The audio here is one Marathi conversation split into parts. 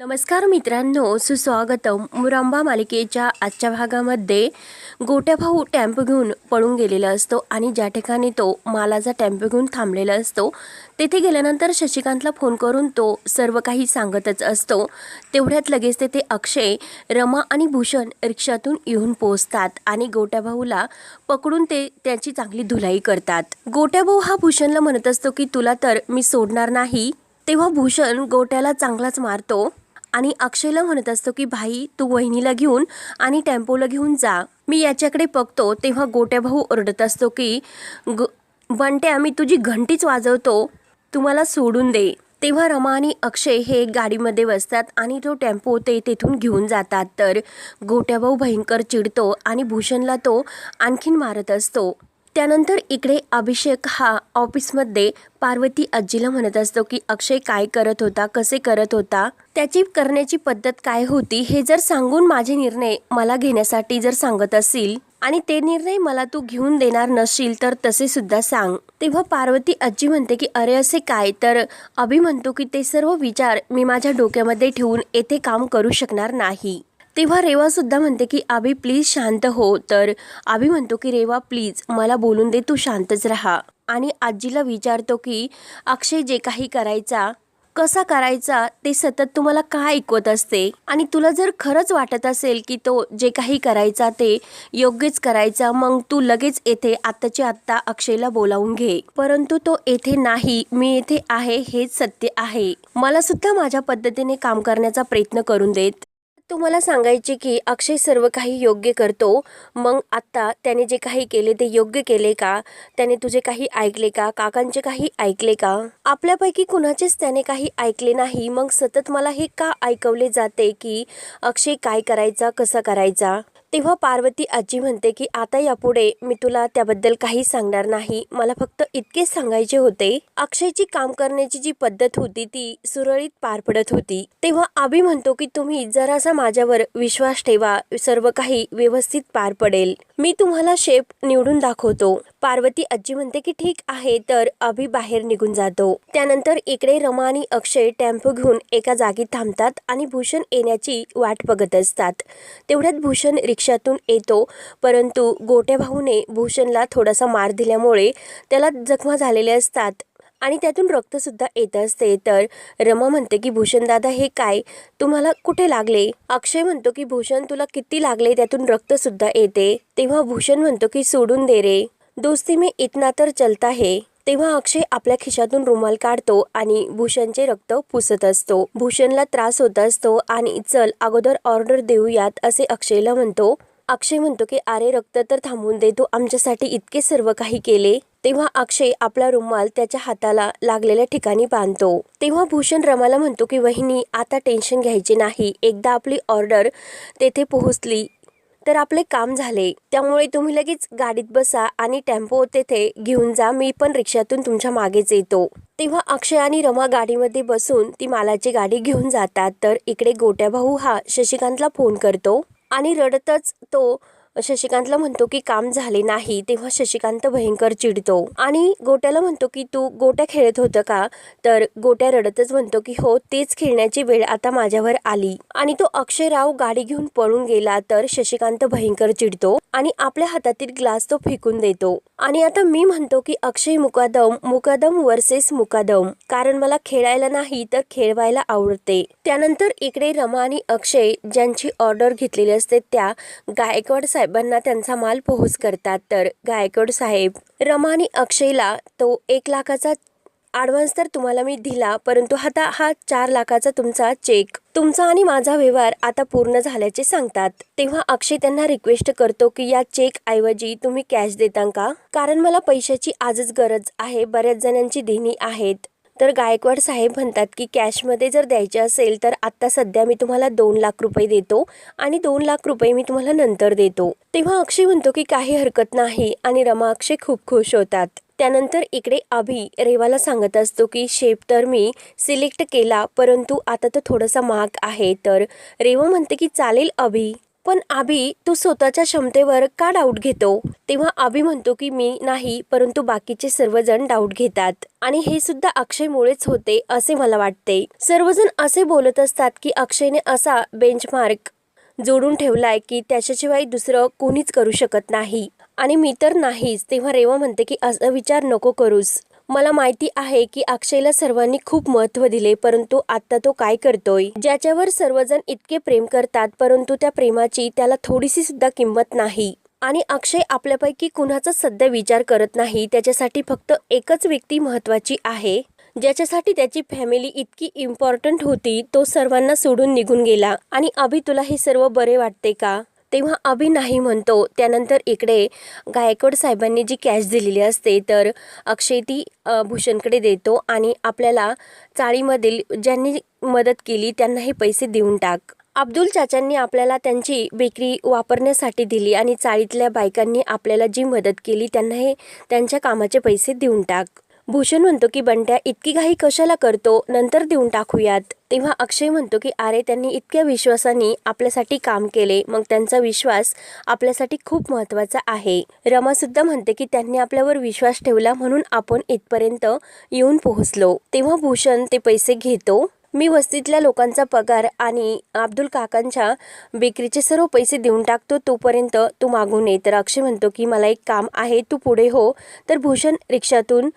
नमस्कार मित्रांनो सुस्वागतम. मुरांबा मालिकेच्या आजच्या भागामध्ये गोट्या भाऊ टॅम्पो घेऊन पळून गेलेला असतो आणि ज्या ठिकाणी तो मालाचा टॅम्पो घेऊन थांबलेला असतो तेथे गेल्यानंतर शशिकांतला फोन करून तो सर्व काही सांगतच असतो. तेवढ्यात लगेच तेथे अक्षय रमा आणि भूषण रिक्षातून येऊन पोहोचतात आणि गोट्या भाऊला पकडून ते त्याची चांगली धुलाई करतात. गोट्या भाऊ हा भूषणला म्हणत असतो की तुला तर मी सोडणार नाही. तेव्हा भूषण गोट्याला चांगलाच मारतो. आणि अक्षयला म्हणत असतो की भाई तू वहिनीला घेऊन आणि टेम्पोला घेऊन जा. मी याच्याकडे बघतो. तेव्हा गोट्या भाऊ ओरडत असतो की ग बंट्या मी तुझी घंटीच वाजवतो. तुम्हाला सोडून दे. तेव्हा रमा आणि अक्षय हे गाडीमध्ये बसतात आणि तो टेम्पो ते तेथून घेऊन जातात. तर गोट्याभाऊ भयंकर चिडतो आणि भूषणला तो आणखीन मारत असतो. त्यानंतर इकडे अभिषेक हा ऑफिसमध्ये पार्वती आजीला म्हणत असतो की अक्षय काय करत होता? कसे करत होता? त्याची करण्याची पद्धत काय होती? हे जर सांगून माझे निर्णय मला घेण्यासाठी जर सांगत असतील आणि ते निर्णय मला तू घेऊन देणार नसशील तर तसे सुद्धा सांग. तेव्हा पार्वती आजी म्हणते की अरे असे काय? तर अभि म्हणतो की ते सर्व विचार मी माझ्या डोक्यामध्ये ठेवून येथे काम करू शकणार नाही. तेव्हा रेवासुद्धा म्हणते की आबी प्लीज शांत हो. तर आबी म्हणतो की रेवा प्लीज मला बोलून दे तू शांतच राहा. आणि आजीला विचारतो की अक्षय जे काही करायचा कसा करायचा ते सतत तुम्हाला का ऐकवत असते? आणि तुला जर खरंच वाटत असेल की तो जे काही करायचा ते योग्यच करायचा मग तू लगेच येथे आत्ताच्या आत्ता अक्षयला बोलावून घे. परंतु तो येथे नाही मी येथे आहे हेच सत्य आहे. मला सुद्धा माझ्या पद्धतीने काम करण्याचा प्रयत्न करून देत. तुम्हाला सांगायचे की अक्षय सर्व काही योग्य करतो. मग आत्ता त्याने जे काही केले ते योग्य केले का? त्याने तुझे काही ऐकले का? काकांचे काही ऐकले का? आपल्यापैकी कुणाचेच त्याने काही ऐकले नाही. मग सतत मला हे का ऐकवले जाते की अक्षय काय करायचा कसा करायचा? तेव्हा पार्वती आजी म्हणते की आता यापुढे मी तुला त्याबद्दल काही सांगणार नाही. मला फक्त इतकेच सांगायचे होते अक्षयची काम करण्याची जी पद्धत होती ती सुरळीत पार पडत होती. तेव्हा आबी म्हणतो की तुम्ही जरासा माझ्यावर विश्वास ठेवा. सर्व काही व्यवस्थित पार पडेल. मी तुम्हाला शेप निवडून दाखवतो. पार्वती आजी म्हणते की ठीक आहे तर अभि बाहेर निघून जातो. त्यानंतर इकडे रमा आणि अक्षय टेम्पो घेऊन एका जागी थांबतात आणि भूषण येण्याची वाट बघत असतात. तेवढ्यात भूषण रिक्षातून येतो परंतु गोट्या भाऊने भूषणला थोडासा मार दिल्यामुळे त्याला जखमा झालेल्या असतात. आणि त्यातून रक्तसुद्धा येत असते. तर रमा म्हणते की भूषण दादा हे काय? तुम्हाला कुठे लागले? अक्षय म्हणतो की भूषण तुला किती लागले? त्यातून रक्तसुद्धा येते. तेव्हा भूषण म्हणतो की सोडून दे रे. दोस्ती मी इतना तर चलता है. तेव्हा अक्षय आपल्या खिशातून रुमाल काढतो आणि भूषणचे रक्त पुसत असतो. भूषणला त्रास होत असतो आणि चल अगोदर ऑर्डर देऊयात असे अक्षयला म्हणतो. अक्षय म्हणतो की अरे रक्त तर थांबवून दे तू आमच्यासाठी इतके सर्व काही केले. तेव्हा अक्षय आपला रुमाल त्याच्या हाताला लागलेल्या ठिकाणी बांधतो. तेव्हा भूषण रमाला म्हणतो की वहिनी आता टेन्शन घ्यायचे नाही. एकदा आपली ऑर्डर तेथे पोहोचली तर आपले काम झाले. त्यामुळे तुम्ही लगेच गाडीत बसा आणि टेम्पो तेथे घेऊन जा. मी पण रिक्षातून तुमच्या मागेच येतो. तेव्हा अक्षय आणि रमा गाडीमध्ये बसून ती मालाची गाडी घेऊन जातात. तर इकडे गोट्या भाऊ हा शशिकांतला फोन करतो. आणि रडतच तो शशिकांतला म्हणतो की काम झाले नाही. तेव्हा शशिकांत भयंकर चिडतो. आणि गोट्याला म्हणतो की तू गोट्या खेळत होतं का? तर गोट्या रडतच म्हणतो की हो तेच खेळण्याची वेळ आता माझ्यावर आली. आणि तो अक्षयराव गाडी घेऊन पळून गेला तर शशिकांत भयंकर चिडतो आणि आपल्या हातातील ग्लास तो फेकून देतो. आणि आता मी म्हणतो की अक्षय मुकादम मुकादम वर्सेस मुकादम. कारण मला खेळायला नाही तर खेळवायला आवडते. त्यानंतर इकडे रमा आणि अक्षय ज्यांची ऑर्डर घेतलेली असते त्या गायकवाड साहेबांना त्यांचा माल पोहोच करतात. तर गायकवाड साहेब रमा आणि अक्षयला तो एक लाखाचा ॲडव्हान्स तर तुम्हाला मी दिला परंतु आता हा चार लाखाचा तुमचा चेक तुमचा आणि माझा व्यवहार आता पूर्ण झाल्याचे सांगतात. तेव्हा अक्षय त्यांना रिक्वेस्ट करतो की या चेक ऐवजी तुम्ही कॅश देता का? कारण मला पैशाची आजच गरज आहे बऱ्याच जणांची देणी आहेत. तर गायकवाड साहेब म्हणतात की कॅशमध्ये जर द्यायचे असेल तर आत्ता सध्या मी तुम्हाला दोन लाख रुपये देतो आणि दोन लाख रुपये मी तुम्हाला नंतर देतो. तेव्हा अक्षय म्हणतो की काही हरकत नाही आणि रमा अक्षय खूप खुश होतात. त्यानंतर इकडे अभि रेवाला सांगत असतो की शेप तर मी सिलेक्ट केला परंतु आता तो थोडासा महाग आहे. तर रेवा म्हणते की चालेल अभि पण आभी तू स्वतःच्या क्षमतेवर का डाऊट घेतो? तेव्हा आभी म्हणतो की मी नाही परंतु बाकीचे सर्वजण डाऊट घेतात. आणि हे सुद्धा अक्षयमुळेच होते असे मला वाटते. सर्वजण असे बोलत असतात की अक्षयने असा बेंचमार्क जोडून ठेवलाय की त्याच्याशिवाय दुसरं कोणीच करू शकत नाही. आणि मी तर नाहीच तेव्हा रेवा म्हणते की असा विचार नको करूस. मला माहिती आहे की अक्षयला सर्वांनी खूप महत्त्व दिले परंतु आता तो काय करतोय? ज्याच्यावर सर्वजण इतके प्रेम करतात परंतु त्या प्रेमाची त्याला थोडीशी सुद्धा किंमत नाही. आणि अक्षय आपल्यापैकी कुणाचाच सध्या विचार करत नाही त्याच्यासाठी फक्त एकच व्यक्ती महत्वाची आहे. ज्याच्यासाठी त्याची फॅमिली इतकी इम्पॉर्टंट होती तो सर्वांना सोडून निघून गेला. आणि अभि तुला हे सर्व बरे वाटते का? तेव्हा अभि नाही म्हणतो. त्यानंतर इकडे गायकवाड साहेबांनी जी कॅश दिलेली असते तर अक्षय ती भूषणकडे देतो आणि आपल्याला चाळीमधील ज्यांनी मदत केली त्यांना हे पैसे देऊन टाक. अब्दुल चाचांनी आपल्याला त्यांची बेकरी वापरण्यासाठी दिली आणि चाळीतल्या बायकांनी आपल्याला जी मदत केली त्यांना हे त्यांच्या कामाचे पैसे देऊन टाक. भूषण म्हणतो की बंट्या इतकी घाई कशाला करतो? नंतर देऊन टाकूयात. तेव्हा अक्षय म्हणतो की अरे त्यांनी इतक्या विश्वासाने आपल्यासाठी काम केले. मग त्यांचा विश्वास आपल्यासाठी खूप महत्त्वाचा आहे. रमा सुद्धा म्हणते की त्यांनी आपल्यावर विश्वास ठेवला म्हणून आपण इथपर्यंत येऊन पोहोचलो. तेव्हा भूषण ते पैसे घेतो. मी वस्तीतल्या लोकांचा पगार आणि अब्दुल काकांच्या बेकरीचे सर्व पैसे देऊन टाकतो. तोपर्यंत तू मागून ये. तर अक्षय म्हणतो की मला एक काम आहे. तू पुढे हो. तर भूषण रिक्षातून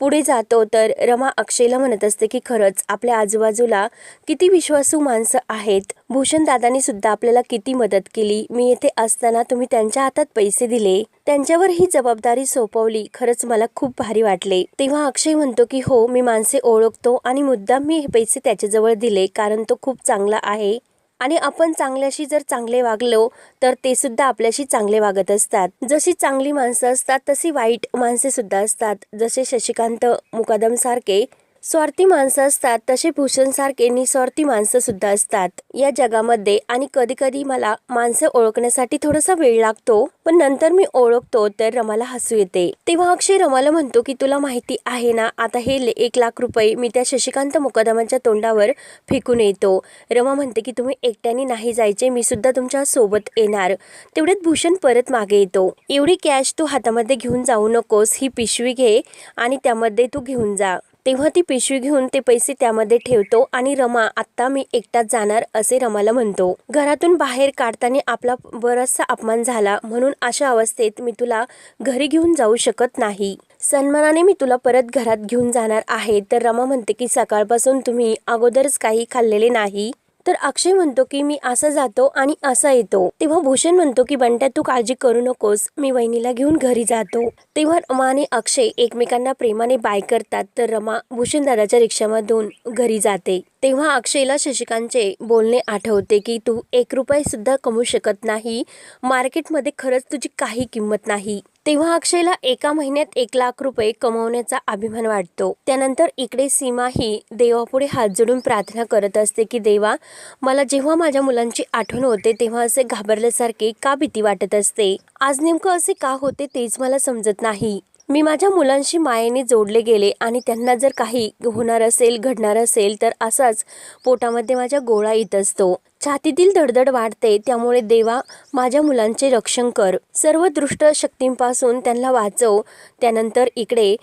पुढे जातो तर रमा अक्षयला म्हणत असते की खरंच आपल्या आजूबाजूला किती विश्वासू माणसं आहेत. भूषण दादानी सुद्धा आपल्याला किती मदत केली. मी येथे असताना तुम्ही त्यांच्या हातात पैसे दिले. त्यांच्यावर ही जबाबदारी सोपवली. खरंच मला खूप भारी वाटले. तेव्हा अक्षय म्हणतो की हो मी माणसे ओळखतो आणि मुद्दाम मी हे पैसे त्याच्याजवळ दिले कारण तो खूप चांगला आहे. आणि आपण चांगल्याशी जर चांगले वागलो तर ते सुद्धा आपल्याशी चांगले वागत असतात. जशी चांगली माणसं असतात तशी वाईट माणसे सुद्धा असतात. जसे शशिकांत मुकादम सारखे स्वार्थी माणसं असतात तसे भूषणसारखे निस्वार्थी माणसं सुद्धा असतात. या जगामध्ये आणि कधी कधी मला माणसं ओळखण्यासाठी थोडासा वेळ लागतो पण नंतर मी ओळखतो तर रमाला हसू येते. तेव्हा अक्षय रमाला म्हणतो की तुला माहिती आहे ना आता हे एक लाख रुपये मी त्या शशिकांत मुकदमांच्या तोंडावर फेकून येतो. रमा म्हणते की तुम्ही एकट्याने नाही जायचे मी सुद्धा तुमच्यासोबत येणार. तेवढ्यात भूषण परत मागे येतो. एवढी कॅश तू हातामध्ये घेऊन जाऊ नकोस ही पिशवी घे आणि त्यामध्ये तू घेऊन जा. तेव्हा ती पिशवी घेऊन ते पैसे त्यामध्ये ठेवतो आणि रमा आत्ता मी एकटाच जाणार असे रमाला म्हणतो. घरातून बाहेर काढताना आपला बराचसा अपमान झाला म्हणून अशा अवस्थेत मी तुला घरी घेऊन जाऊ शकत नाही. सन्मानाने मी तुला परत घरात घेऊन जाणार आहे तर रमा म्हणते की सकाळपासून तुम्ही अगोदरच काही खाल्लेले नाही. तर अक्षय म्हणतो की मी असं जातो आणि असा येतो. तेव्हा भूषण म्हणतो की बंट्या तू काळजी करू नकोस. मी वहिनीला घेऊन घरी जातो. तेव्हा रमा आणि अक्षय एकमेकांना प्रेमाने बाय करतात. तर रमा भूषण दादाच्या रिक्षामधून घरी जाते. तेव्हा अक्षयला शशिकांतचे बोलणे आठवते की तू एक रुपये सुद्धा कमवू शकत नाही. मार्केटमध्ये खरंच तुझी काही किंमत नाही. तेव्हा अक्षयला एका महिन्यात एक लाख रुपये कमवण्याचा अभिमान वाटतो. त्यानंतर इकडे सीमा ही देवापुढे हात जोडून प्रार्थना करत असते की देवा मला जेव्हा माझ्या मुलांची आठवण होते तेव्हा असे घाबरल्यासारखे का भीती वाटत असते? आज नेमकं असे का होते तेच मला समजत नाही. मी माझ्या मुलांशी मायेने जोडले गेले आणि त्यांना जर काही होणार असेल घडणार असेल तर असाच पोटामध्ये माझ्या गोळा येत असतो. छातीतील धडधड वाढते त्यामुळे देवा माझ्या मुलांचे रक्षण कर. सर्व दृष्ट शक्तींपासून त्यांना वाचव. त्यानंतर इकडे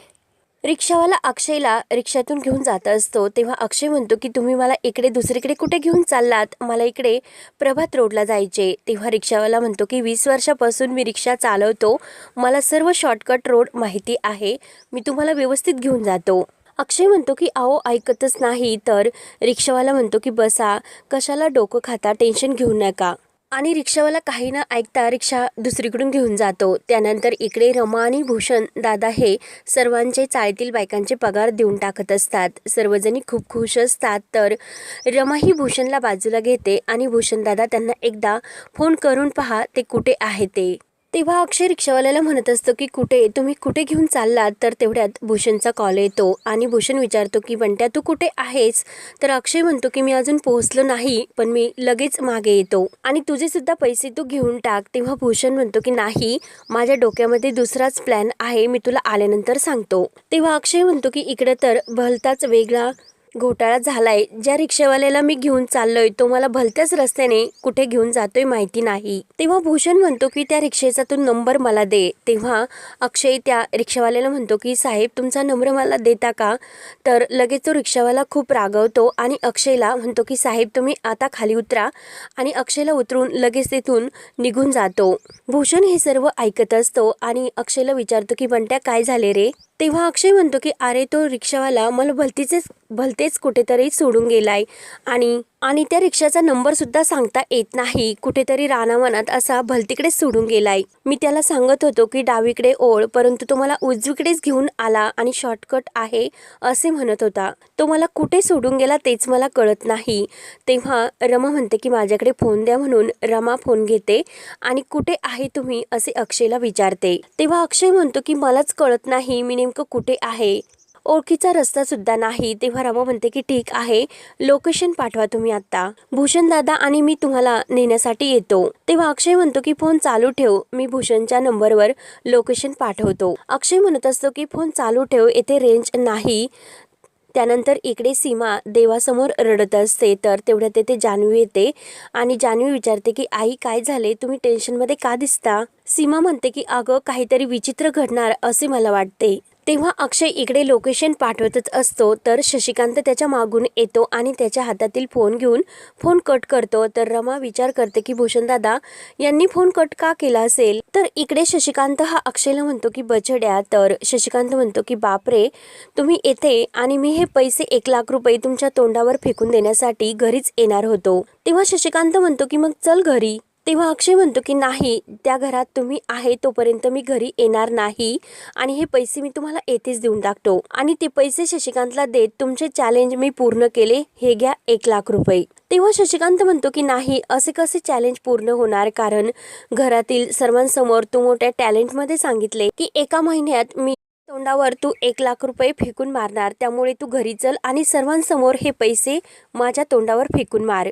रिक्षावाला अक्षयला रिक्षातून घेऊन जात असतो. तेव्हा अक्षय म्हणतो की तुम्ही मला इकडे दुसरीकडे कुठे घेऊन चाललात? मला इकडे प्रभात रोडला जायचे. तेव्हा रिक्षावाला म्हणतो की वीस वर्षापासून मी रिक्षा चालवतो. मला सर्व शॉर्टकट रोड माहिती आहे. मी तुम्हाला व्यवस्थित घेऊन जातो. अक्षय म्हणतो की अहो ऐकतच नाही तर रिक्षावाला म्हणतो की बसा कशाला डोकं खाता टेन्शन घेऊ नका. आणि रिक्षावाला काही न ऐकता रिक्षा दुसरीकडून घेऊन जातो. त्यानंतर इकडे रमा आणि भूषण दादा हे सर्वांचे चाळीतील बायकांचे पगार देऊन टाकत असतात. सर्वजणी खूप खुश असतात. तर रमा ही भूषणला बाजूला घेते आणि भूषण दादा त्यांना एकदा फोन करून पहा ते कुठे आहे ते. तेव्हा अक्षय रिक्षावाल्याला म्हणत असतो की कुठे तुम्ही कुठे घेऊन चाललात? तर तेवढ्यात भूषणचा कॉल येतो आणि भूषण विचारतो की बंट्या तू कुठे आहेस? तर अक्षय म्हणतो की मी अजून पोहोचलो नाही पण मी लगेच मागे येतो आणि तुझे सुद्धा पैसे तू घेऊन टाक. तेव्हा भूषण म्हणतो की नाही माझ्या डोक्यामध्ये दुसराच प्लॅन आहे मी तुला आल्यानंतर सांगतो. तेव्हा अक्षय म्हणतो की इकडे तर भलताच वेगळा घोटाळा झालाय. ज्या रिक्षावाल्याला मी घेऊन चाललोय तो मला भलत्याच रस्त्याने कुठे घेऊन जातोय माहिती नाही. तेव्हा भूषण म्हणतो की त्या रिक्षेचा तू नंबर मला दे. तेव्हा अक्षय त्या रिक्षावाल्याला म्हणतो की साहेब तुमचा नंबर मला देता का? तर लगेच तो रिक्षावाला खूप रागवतो आणि अक्षयला म्हणतो की साहेब तुम्ही आता खाली उतरा. आणि अक्षयला उतरून लगेच तिथून निघून जातो. भूषण हे सर्व ऐकत असतो आणि अक्षयला विचारतो की बंट्या काय झाले रे? तेव्हा अक्षय म्हणतो की अरे तो रिक्षावाला मला भलतीचेच भलतेच कुठेतरी सोडून गेलाय. आणि आणि त्या रिक्षाचा नंबर सुद्धा सांगता येत नाही. कुठेतरी रानावनात असा भलतीकडेच सोडून गेलाय. मी त्याला सांगत होतो की डावीकडे ओळ परंतु तो मला उजवीकडेच घेऊन आला आणि शॉर्टकट आहे असे म्हणत होता. तो मला कुठे सोडून गेला तेच मला कळत नाही. तेव्हा रमा म्हणते की माझ्याकडे फोन द्या म्हणून रमा फोन घेते. आणि कुठे आहे तुम्ही? असे अक्षयला विचारते. तेव्हा अक्षय म्हणतो की मलाच कळत नाही मी नेमकं कुठे आहे? ओळखीचा रस्ता सुद्धा नाही. तेव्हा रमा म्हणते की ठीक आहे लोकेशन पाठवा तुम्ही आता भूषण दादा आणि मी तुम्हाला नेण्यासाठी येतो. तेव्हा अक्षय म्हणतो की फोन चालू ठेव. मी भूषणच्या नंबरवर लोकेशन पाठवतो. अक्षय म्हणत असतो की फोन चालू ठेव. येथे रेंज नाही. त्यानंतर इकडे सीमा देवासमोर रडत असते. तर तेवढ्यात तेथे जान्हवी येते आणि जान्हवी विचारते की आई काय झाले? तुम्ही टेन्शनमध्ये का दिसता? सीमा म्हणते की अगं काहीतरी विचित्र घडणार असे मला वाटते. तेव्हा अक्षय इकडे लोकेशन पाठवतच असतो. तर शशिकांत त्याच्या मागून येतो आणि त्याच्या हातातील फोन घेऊन फोन कट करतो. तर रमा विचार करते की भूषण दादा यांनी फोन कट का केला असेल? तर इकडे शशिकांत हा अक्षयला म्हणतो की बछड्या तर शशिकांत म्हणतो की बापरे तुम्ही येथे आणि मी हे पैसे एक लाख रुपये तुमच्या तोंडावर फेकून देण्यासाठी घरीच येणार होतो. तेव्हा शशिकांत म्हणतो की मग चल घरी. तेव्हा अक्षय म्हणतो की नाही त्या घरात तुम्ही आहे तोपर्यंत मी घरी येणार नाही आणि हे पैसे मी तुम्हाला येथेच देऊन टाकतो आणि ते पैसे शशिकांतला देत तुमचे चॅलेंज मी पूर्ण केले हे घ्या एक लाख रुपये. तेव्हा शशिकांत म्हणतो की नाही असे कसे चॅलेंज पूर्ण होणार? कारण घरातील सर्वांसमोर तू मोठ्या टॅलेंटमध्ये सांगितले की एका महिन्यात मी तोंडावर तू एक लाख रुपये फेकून मारणार. त्यामुळे तू घरी चल आणि सर्वांसमोर हे पैसे माझ्या तोंडावर फेकून मार.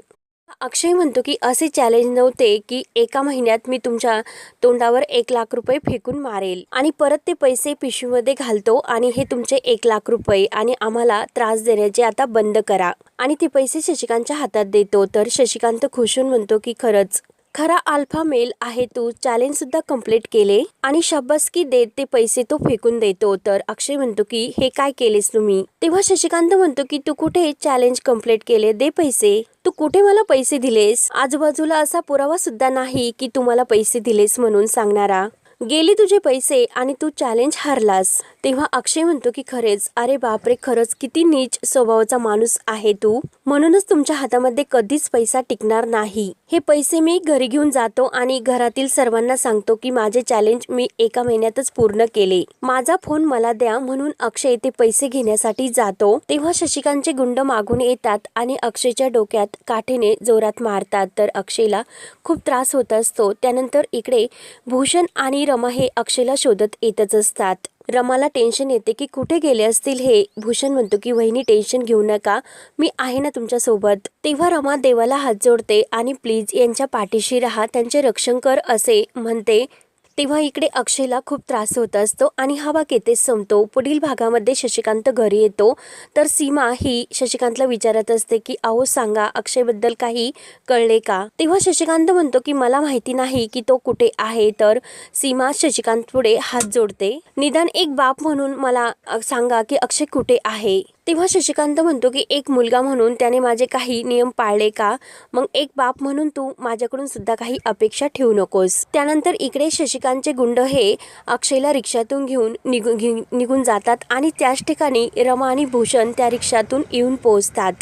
अक्षय म्हणतो की असे चॅलेंज नव्हते की एका महिन्यात मी तुमच्या तोंडावर एक लाख रुपये फेकून मारेल. आणि परत ते पैसे पिशवीमध्ये घालतो आणि हे तुमचे एक लाख रुपये आणि आम्हाला त्रास देण्याचे आता बंद करा. आणि ते पैसे शशिकांतच्या हातात देतो. तर शशिकांत खुशून म्हणतो की खरंच खरा अल्फा मेल आहे तू. चॅलेंज सुद्धा कंप्लीट केले. आणि शाबासकी देत ते पैसे तो फेकून देतो. तर अक्षय म्हणतो की हे काय केलेस तुम्ही? तेव्हा शशिकांत म्हणतो की तू कुठे चॅलेंज कंप्लीट केले? दे पैसे. तू कुठे मला पैसे दिलेस? आजूबाजूला असा पुरावा सुद्धा नाही की तू मला पैसे दिलेस म्हणून सांगणारा. गेली तुझे पैसे आणि तू चॅलेंज हारलास. तेव्हा अक्षय म्हणतो की खरेच. अरे बापरे खरंच किती नीच स्वभावाचा माणूस आहे तू. म्हणूनच तुमच्या हातामध्ये कधीच पैसा टिकणार नाही. हे पैसे मी घरी घेऊन जातो आणि घरातील सर्वांना सांगतो की माझे चॅलेंज मी एका महिन्यातच पूर्ण केले. माझा फोन मला द्या म्हणून अक्षय ते पैसे घेण्यासाठी जातो. तेव्हा शशिकांतचे गुंड मागून येतात आणि अक्षयच्या डोक्यात काठीने जोरात मारतात. तर अक्षयला खूप त्रास होत असतो. त्यानंतर इकडे भूषण आणि रमा हे अक्षयला शोधत येतच असतात. रमाला टेन्शन येते की कुठे गेले असतील हे? भूषण म्हणतो की वहिनी टेन्शन घेऊ नका. मी आहे ना तुमच्यासोबत तेव्हा रमा देवाला हात जोडते आणि प्लीज यांच्या पाठीशी राहा. त्यांचे रक्षण कर असे म्हणते. तेव्हा इकडे अक्षयला खूप त्रास होत असतो आणि हा भाग येथेच संपतो. पुढील भागामध्ये शशिकांत घरी येतो. तर सीमा ही शशिकांतला विचारत असते की अहो सांगा अक्षयबद्दल काही कळले का? तेव्हा शशिकांत म्हणतो की मला माहिती नाही की तो कुठे आहे. तर सीमा शशिकांत पुढे हात जोडते. निदान एक बाप म्हणून मला सांगा की अक्षय कुठे आहे? तेव्हा शशिकांत म्हणतो की एक मुलगा म्हणून त्याने माझे काही नियम पाळले का? मग एक बाप म्हणून तू माझ्याकडून सुद्धा काही अपेक्षा ठेवू नकोस. त्यानंतर इकडे शशिकांतचे गुंड हे अक्षयला रिक्षातून घेऊन निघून निघून जातात आणि त्याच ठिकाणी रमा आणि भूषण त्या रिक्षातून येऊन पोहोचतात.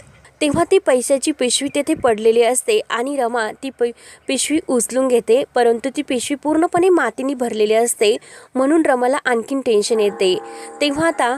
तेव्हा ती पैशाची पिशवी तेथे पडलेली असते आणि रमा ती पै पिशवी उचलून घेते परंतु ती पिशवी पूर्णपणे मातीने भरलेली असते म्हणून रमाला आणखीन टेन्शन येते. तेव्हा आता